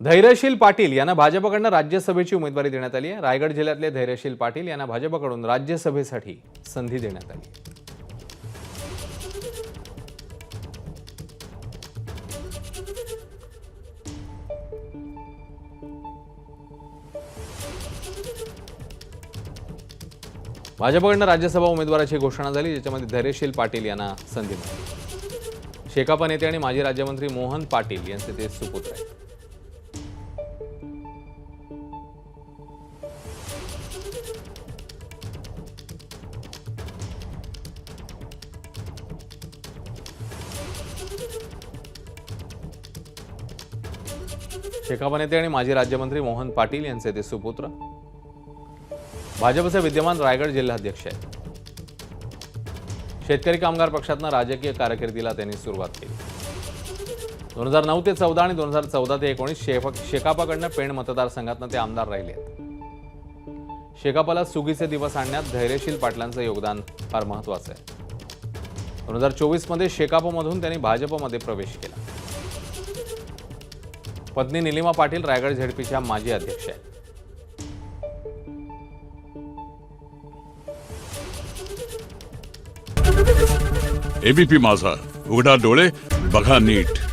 धैर्यशील पाटील यांना भाजपकडनं राज्यसभेची उमेदवारी देण्यात आली आहे. रायगड जिल्ह्यातले धैर्यशील पाटील यांना भाजपकडून राज्यसभेसाठी संधी देण्यात आली भाजपकडनं राज्यसभा उमेदवाराची घोषणा झाली ज्याच्यामध्ये धैर्यशील पाटील यांना संधी मिळाली. शेकापा नेते आणि माजी राज्यमंत्री मोहन पाटील यांचे ते सुपुत्र आहेत. शेकापा नेते आणि माजी राज्यमंत्री मोहन पाटील यांचे ते सुपुत्र. भाजपचे विद्यमान रायगड जिल्हाध्यक्ष आहेत. शेतकरी कामगार पक्षातनं राजकीय कारकिर्दीला त्यांनी सुरुवात केली. दोन हजार नऊ ते चौदा आणि दोन हजार चौदा ते एकोणीस शेफ शेकापाकडनं पेण मतदारसंघातनं ते आमदार राहिले आहेत. शेकापाला सुगीचे दिवस आणण्यात धैर्यशील पाटलांचं योगदान फार महत्वाचं आहे. दोन हजार चोवीसमध्ये शेकापमधून त्यांनी भाजपमध्ये प्रवेश केला. पत्नी निलिमा पाटील रायगड झेडपीच्या माजी अध्यक्ष आहेत. एबीपी माझा. उघडा डोळे बघा नीट.